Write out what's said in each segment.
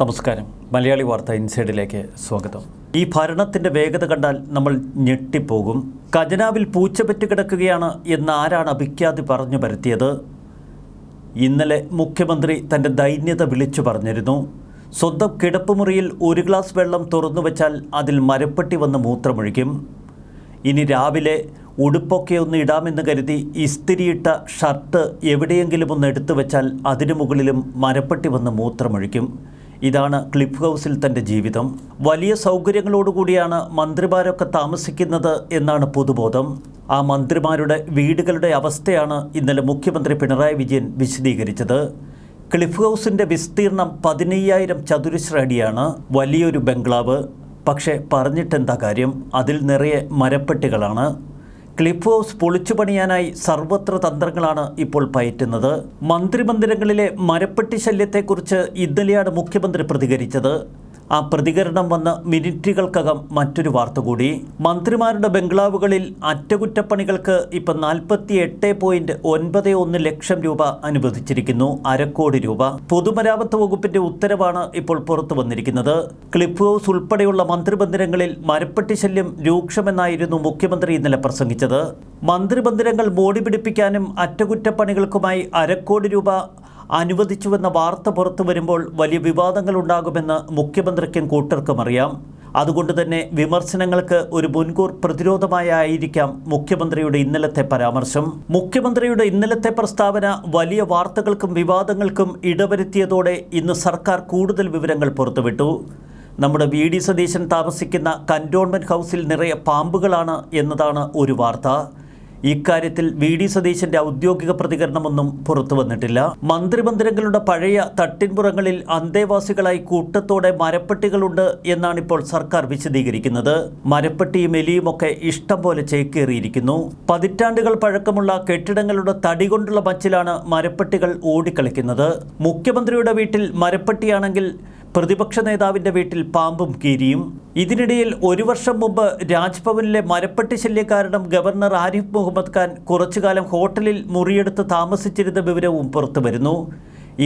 നമസ്കാരം. മലയാളി വാർത്ത ഇൻസൈഡിലേക്ക് സ്വാഗതം. ഈ ഭരണത്തിന്റെ വേഗത കണ്ടാൽ നമ്മൾ ഞെട്ടിപ്പോകും. ഖജനാവിൽ പൂച്ചപെറ്റ് കിടക്കുകയാണ് എന്ന് ആരാണ് അഭിഖ്യാതി പറഞ്ഞു പരത്തിയത്? ഇന്നലെ മുഖ്യമന്ത്രി തന്റെ ദൈന്യത വിളിച്ചു പറഞ്ഞിരുന്നു. സ്വന്തം കിടപ്പുമുറിയിൽ ഒരു ഗ്ലാസ് വെള്ളം തുറന്നു വെച്ചാൽ അതിൽ മരപ്പെട്ടി വന്ന് മൂത്രമൊഴിക്കും. ഇനി രാവിലെ ഉടുപ്പൊക്കെ ഒന്ന് ഇടാമെന്ന് കരുതി ഇസ്തിരിയിട്ട ഷർട്ട് എവിടെയെങ്കിലും ഒന്ന് എടുത്തു വെച്ചാൽ അതിനു മുകളിലും മരപ്പെട്ടി വന്ന് മൂത്രമൊഴിക്കും. ഇതാണ് ക്ലിഫ് ഹൗസിൽ തന്റെ ജീവിതം. വലിയ സൗകര്യങ്ങളോടുകൂടിയാണ് മന്ത്രിമാരൊക്കെ താമസിക്കുന്നത് എന്നാണ് പൊതുബോധം. ആ മന്ത്രിമാരുടെ വീടുകളുടെ അവസ്ഥയാണ് ഇന്നലെ മുഖ്യമന്ത്രി പിണറായി വിജയൻ വിശദീകരിച്ചത്. ക്ലിഫ് ഹൗസിന്റെ വിസ്തീർണം പതിനയ്യായിരം ചതുരശ്ര അടിയാണ് വലിയൊരു ബംഗ്ലാവ്. പക്ഷേ പറഞ്ഞിട്ടെന്താ കാര്യം? അതിൽ നിറയെ മരപ്പെട്ടികളാണ്. ക്ലിഫ് ഹൗസ് പൊളിച്ചു പണിയാനായി സർവത്ര തന്ത്രങ്ങളാണ് ഇപ്പോൾ പയറ്റുന്നത്. മന്ത്രിമന്ദിരങ്ങളിലെ മരപ്പെട്ടി ശല്യത്തെക്കുറിച്ച് ഇന്നലെയാണ് മുഖ്യമന്ത്രി പ്രതികരിച്ചത്. ആ പ്രതികരണം വന്ന് മിനിറ്റുകൾക്കകം മറ്റൊരു വാർത്ത കൂടി. മന്ത്രിമാരുടെ ബംഗ്ലാവുകളിൽ അറ്റകുറ്റപ്പണികൾക്ക് ഇപ്പം നാൽപ്പത്തി എട്ട് പോയിന്റ് ഒൻപത് ഒന്ന് ലക്ഷം രൂപ അനുവദിച്ചിരിക്കുന്നു. അരക്കോടി രൂപ. പൊതുമരാമത്ത് വകുപ്പിന്റെ ഉത്തരവാണ് ഇപ്പോൾ പുറത്തു വന്നിരിക്കുന്നത്. ക്ലിഫ് ഹൗസ് ഉൾപ്പെടെയുള്ള മന്ത്രിമന്ദിരങ്ങളിൽ മരപ്പെട്ടി ശല്യം രൂക്ഷമെന്നായിരുന്നു മുഖ്യമന്ത്രി ഇന്നലെ പ്രസംഗിച്ചത്. മന്ത്രിമന്ദിരങ്ങൾ മോടി പിടിപ്പിക്കാനും അറ്റകുറ്റപ്പണികൾക്കുമായി അരക്കോടി രൂപ അനുവദിച്ചുവെന്ന വാർത്ത പുറത്തു വരുമ്പോൾ വലിയ വിവാദങ്ങൾ ഉണ്ടാകുമെന്ന് മുഖ്യമന്ത്രിക്കും കൂട്ടർക്കും അറിയാം. അതുകൊണ്ട് തന്നെ വിമർശനങ്ങൾക്ക് ഒരു മുൻകൂർ പ്രതിരോധമായിരിക്കാം മുഖ്യമന്ത്രിയുടെ ഇന്നലത്തെ പരാമർശം. മുഖ്യമന്ത്രിയുടെ ഇന്നലത്തെ പ്രസ്താവന വലിയ വാർത്തകൾക്കും വിവാദങ്ങൾക്കും ഇടവരുത്തിയതോടെ ഇന്ന് സർക്കാർ കൂടുതൽ വിവരങ്ങൾ പുറത്തുവിട്ടു. നമ്മുടെ വി ഡി സതീശൻ താമസിക്കുന്ന കന്റോൺമെന്റ് ഹൗസിൽ നിറയെ പാമ്പുകളാണ് എന്നതാണ് ഒരു വാർത്ത. ഇക്കാര്യത്തിൽ വി ഡി സതീശന്റെ ഔദ്യോഗിക പ്രതികരണമൊന്നും പുറത്തു വന്നിട്ടില്ല. മന്ത്രിമന്ദിരങ്ങളുടെ പഴയ തട്ടിൻപുറങ്ങളിൽ അന്തേവാസികളായി കൂട്ടത്തോടെ മരപ്പെട്ടികളുണ്ട് എന്നാണ് ഇപ്പോൾ സർക്കാർ വിശദീകരിക്കുന്നത്. മരപ്പെട്ടിയും എലിയുമൊക്കെ ഇഷ്ടം പോലെ ചേക്കേറിയിരിക്കുന്നു. പതിറ്റാണ്ടുകൾ പഴക്കമുള്ള കെട്ടിടങ്ങളുടെ തടി കൊണ്ടുള്ള മച്ചിലാണ് മരപ്പെട്ടികൾ ഓടിക്കളിക്കുന്നത്. മുഖ്യമന്ത്രിയുടെ വീട്ടിൽ മരപ്പെട്ടിയാണെങ്കിൽ പ്രതിപക്ഷ നേതാവിന്റെ വീട്ടിൽ പാമ്പും കീരിയും. ഇതിനിടയിൽ ഒരു വർഷം മുമ്പ് രാജ്ഭവനിലെ മരപ്പെട്ടി ശല്യം ഗവർണർ ആരിഫ് മുഹമ്മദ് ഖാൻ കുറച്ചുകാലം ഹോട്ടലിൽ മുറിയെടുത്ത് താമസിച്ചിരുന്ന വിവരവും പുറത്തുവരുന്നു.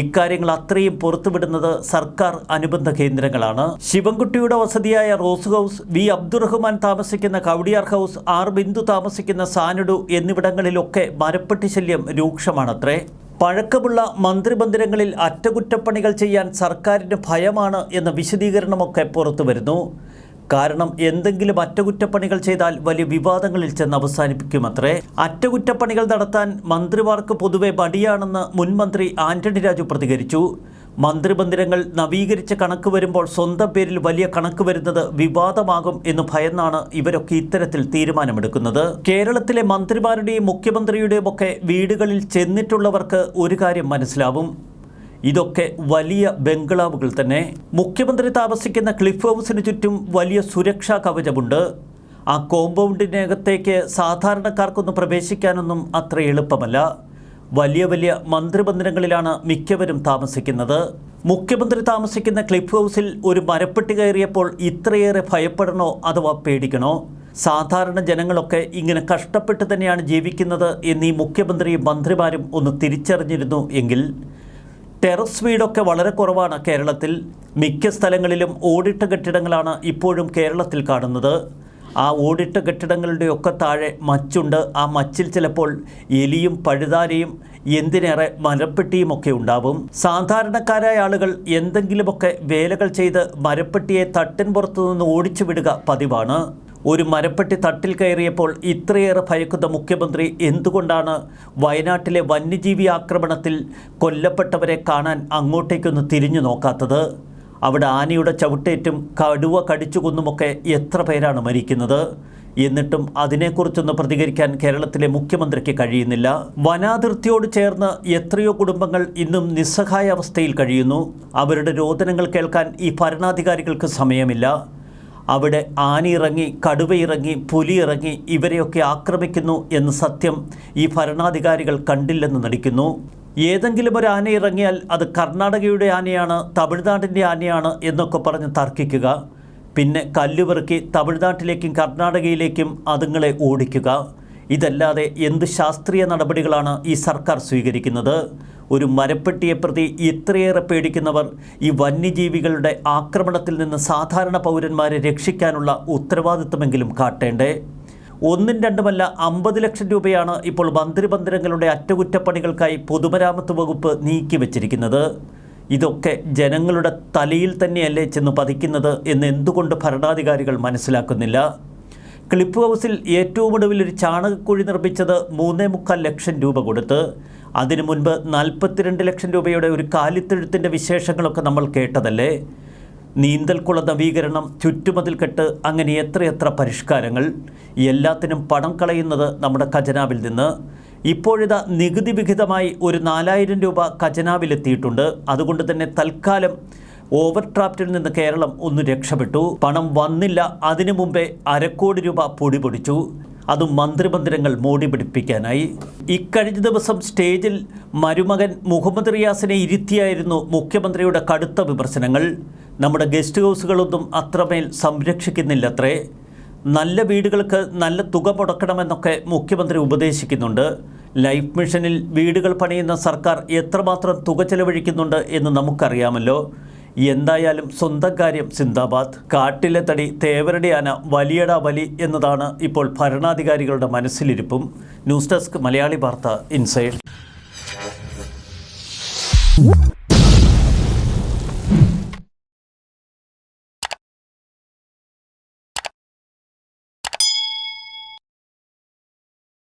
ഇക്കാര്യങ്ങൾ അത്രയും പുറത്തുവിടുന്നത് സർക്കാർ അനുബന്ധ കേന്ദ്രങ്ങളാണ്. ശിവൻകുട്ടിയുടെ വസതിയായ റോസ് ഹൗസ് വി അബ്ദുറഹ്മാൻ താമസിക്കുന്ന കവടിയാർ ഹൗസ് ആർ ബിന്ദു താമസിക്കുന്ന സാനുഡു എന്നിവിടങ്ങളിലൊക്കെ മരപ്പെട്ടി ശല്യം രൂക്ഷമാണത്രേ. പഴക്കമുള്ള മന്ത്രിമന്ദിരങ്ങളിൽ അറ്റകുറ്റപ്പണികൾ ചെയ്യാൻ സർക്കാരിന് ഭയമാണ് എന്ന വിശദീകരണമൊക്കെ പുറത്തു വരുന്നു കാരണം എന്തെങ്കിലും അറ്റകുറ്റപ്പണികൾ ചെയ്താൽ വലിയ വിവാദങ്ങളിൽ ചെന്ന് അവസാനിപ്പിക്കുമത്രേ. അറ്റകുറ്റപ്പണികൾ നടത്താൻ മന്ത്രിമാർക്ക് പൊതുവെ മടിയാണെന്ന് മുൻമന്ത്രി ആന്റണി രാജു പ്രതികരിച്ചു. മന്ത്രിമന്ദിരങ്ങൾ നവീകരിച്ച കണക്ക് വരുമ്പോൾ സ്വന്തം പേരിൽ വലിയ കണക്ക് വരുന്നത് വിവാദമാകും എന്ന് ഭയന്നാണ് ഇവരൊക്കെ ഇത്തരത്തിൽ തീരുമാനമെടുക്കുന്നത്. കേരളത്തിലെ മന്ത്രിമാരുടെയും മുഖ്യമന്ത്രിയുടെയും ഒക്കെ വീടുകളിൽ ചെന്നിട്ടുള്ളവർക്ക് ഒരു കാര്യം മനസ്സിലാവും. ഇതൊക്കെ വലിയ ബംഗ്ലാവുകൾ തന്നെ. മുഖ്യമന്ത്രി താമസിക്കുന്ന ക്ലിഫ് ഹൗസിന് ചുറ്റും വലിയ സുരക്ഷാ കവചമുണ്ട്. ആ കോമ്പൗണ്ടിനകത്തേക്ക് സാധാരണക്കാർക്കൊന്നും പ്രവേശിക്കാനൊന്നും അത്ര എളുപ്പമല്ല. വലിയ വലിയ മന്ത്രിമന്ദിരങ്ങളിലാണ് മിക്കവരും താമസിക്കുന്നത്. മുഖ്യമന്ത്രി താമസിക്കുന്ന ക്ലിഫ് ഹൗസിൽ ഒരു മരപ്പെട്ടി കയറിയപ്പോൾ ഇത്രയേറെ ഭയപ്പെടണോ അഥവാ പേടിക്കണോ? സാധാരണ ജനങ്ങളൊക്കെ ഇങ്ങനെ കഷ്ടപ്പെട്ട് തന്നെയാണ് ജീവിക്കുന്നത് എന്നീ മുഖ്യമന്ത്രിയും മന്ത്രിമാരും ഒന്ന് തിരിച്ചറിഞ്ഞിരുന്നു എങ്കിൽ ടെറസ് വീടൊക്കെ വളരെ കുറവാണ് കേരളത്തിൽ. മിക്ക സ്ഥലങ്ങളിലും ഓടിട്ട കെട്ടിടങ്ങളാണ് ഇപ്പോഴും കേരളത്തിൽ കാണുന്നത്. ആ ഓടിട്ട കെട്ടിടങ്ങളുടെയൊക്കെ താഴെ മച്ചുണ്ട്. ആ മച്ചിൽ ചിലപ്പോൾ എലിയും പഴുതാരയും എന്തിനേറെ മരപ്പെട്ടിയുമൊക്കെ ഉണ്ടാവും. സാധാരണക്കാരായ ആളുകൾ എന്തെങ്കിലുമൊക്കെ വേലകൾ ചെയ്ത് മരപ്പെട്ടിയെ തട്ടിൻ പുറത്തു നിന്ന് ഓടിച്ചു വിടുക പതിവാണ്. ഒരു മരപ്പെട്ടി തട്ടിൽ കയറിയപ്പോൾ ഇത്രയേറെ ഭയക്കുന്ന മുഖ്യമന്ത്രി എന്തുകൊണ്ടാണ് വയനാട്ടിലെ വന്യജീവി ആക്രമണത്തിൽ കൊല്ലപ്പെട്ടവരെ കാണാൻ അങ്ങോട്ടേക്കൊന്ന് തിരിഞ്ഞു നോക്കാത്തത്? അവിടെ ആനയുടെ ചവിട്ടേറ്റും കടുവ കടിച്ചുകൊന്നുമൊക്കെ എത്ര പേരാണ് മരിക്കുന്നത്? എന്നിട്ടും അതിനെക്കുറിച്ചൊന്ന് പ്രതികരിക്കാൻ കേരളത്തിലെ മുഖ്യമന്ത്രിക്ക് കഴിയുന്നില്ല. വനാതിർത്തിയോട് ചേർന്ന് എത്രയോ കുടുംബങ്ങൾ ഇന്നും നിസ്സഹായ അവസ്ഥയിൽ കഴിയുന്നു. അവരുടെ രോദനങ്ങൾ കേൾക്കാൻ ഈ ഭരണാധികാരികൾക്ക് സമയമില്ല. അവിടെ ആനയിറങ്ങി കടുവയിറങ്ങി പുലിയിറങ്ങി ഇവരെയൊക്കെ ആക്രമിക്കുന്നു എന്ന് സത്യം ഈ ഭരണാധികാരികൾ കണ്ടില്ലെന്ന് നടിക്കുന്നു. ഏതെങ്കിലും ഒരു ആന ഇറങ്ങിയാൽ അത് കർണാടകയുടെ ആനയാണ് തമിഴ്നാടിന്റെ ആനയാണ് എന്നൊക്കെ പറഞ്ഞ് തർക്കിക്കുക. പിന്നെ കല്ലുപെറുക്കി തമിഴ്നാട്ടിലേക്കും കർണാടകയിലേക്കും അതുങ്ങളെ ഓടിക്കുക. ഇതല്ലാതെ എന്ത് ശാസ്ത്രീയ നടപടികളാണ് ഈ സർക്കാർ സ്വീകരിക്കുന്നത്? ഒരു മരപ്പെട്ടിയെ പ്രതി ഇത്രയേറെ പേടിക്കുന്നവർ ഈ വന്യജീവികളുടെ ആക്രമണത്തിൽ നിന്ന് സാധാരണ പൗരന്മാരെ രക്ഷിക്കാനുള്ള ഉത്തരവാദിത്തമെങ്കിലും കാട്ടേണ്ടേ? ഒന്നും രണ്ടുമല്ല അമ്പത് ലക്ഷം രൂപയാണ് ഇപ്പോൾ മന്ത്രിമന്ദിരങ്ങളുടെ അറ്റകുറ്റപ്പണികൾക്കായി പൊതുമരാമത്ത് വകുപ്പ് നീക്കിവച്ചിരിക്കുന്നത്. ഇതൊക്കെ ജനങ്ങളുടെ തലയിൽ തന്നെയല്ലേ ചെന്ന് പതിക്കുന്നത് എന്ന് എന്തുകൊണ്ട് ഭരണാധികാരികൾ മനസ്സിലാക്കുന്നില്ല? ക്ലിപ്പ് ഹൗസിൽ ഏറ്റവും ഒടുവിൽ ഒരു ചാണകക്കുഴി നിർമ്മിച്ചത് മൂന്നേ മുക്കാൽ ലക്ഷം രൂപ കൊടുത്ത് അതിനു മുൻപ് നാൽപ്പത്തിരണ്ട് ലക്ഷം രൂപയുടെ ഒരു കാലിത്തെഴുത്തിന്റെ വിശേഷങ്ങളൊക്കെ നമ്മൾ കേട്ടതല്ലേ? നീന്തൽക്കുള നവീകരണം ചുറ്റുമതിൽ കെട്ട് അങ്ങനെ എത്രയെത്ര പരിഷ്കാരങ്ങൾ? എല്ലാത്തിനും പണം കളയുന്നത് നമ്മുടെ ഖജനാവിൽ നിന്ന്. ഇപ്പോഴിതാ നികുതി വിഹിതമായി ഒരു നാലായിരം രൂപ ഖജനാവിലെത്തിയിട്ടുണ്ട്. അതുകൊണ്ട് തന്നെ തൽക്കാലം ഓവർ ഡ്രാഫ്റ്റിൽ നിന്ന് കേരളം ഒന്ന് രക്ഷപ്പെട്ടു. പണം വന്നില്ല. അതിനു മുമ്പേ അരക്കോടി രൂപ പൊടി പൊടിച്ചു. അതും മന്ത്രിമന്ദിരങ്ങൾ മോടി പിടിപ്പിക്കാനായി. ഇക്കഴിഞ്ഞ ദിവസം സ്റ്റേജിൽ മരുമകൻ മുഹമ്മദ് റിയാസിനെ ഇരുത്തിയായിരുന്നു മുഖ്യമന്ത്രിയുടെ കടുത്ത വിമർശനങ്ങൾ. നമ്മുടെ ഗസ്റ്റ് ഹൗസുകളൊന്നും അത്രമേൽ സംരക്ഷിക്കുന്നില്ലത്രേ. നല്ല വീടുകൾക്ക് നല്ല തുക മുടക്കണമെന്നൊക്കെ മുഖ്യമന്ത്രി ഉപദേശിക്കുന്നുണ്ട്. ലൈഫ് മിഷനിൽ വീടുകൾ പണിയുന്ന സർക്കാർ എത്രമാത്രം തുക ചെലവഴിക്കുന്നുണ്ട് എന്ന് നമുക്കറിയാമല്ലോ. എന്തായാലും സ്വന്തം കാര്യം സിന്ദാബാദ്. കാട്ടിലെ തടി തേവരുടെ ആന വലിയടാ വലി എന്നതാണ് ഇപ്പോൾ ഭരണാധികാരികളുടെ മനസ്സിലിരിപ്പും. ന്യൂസ് ഡെസ്ക് മലയാളി വാർത്ത ഇൻസൈഡ്.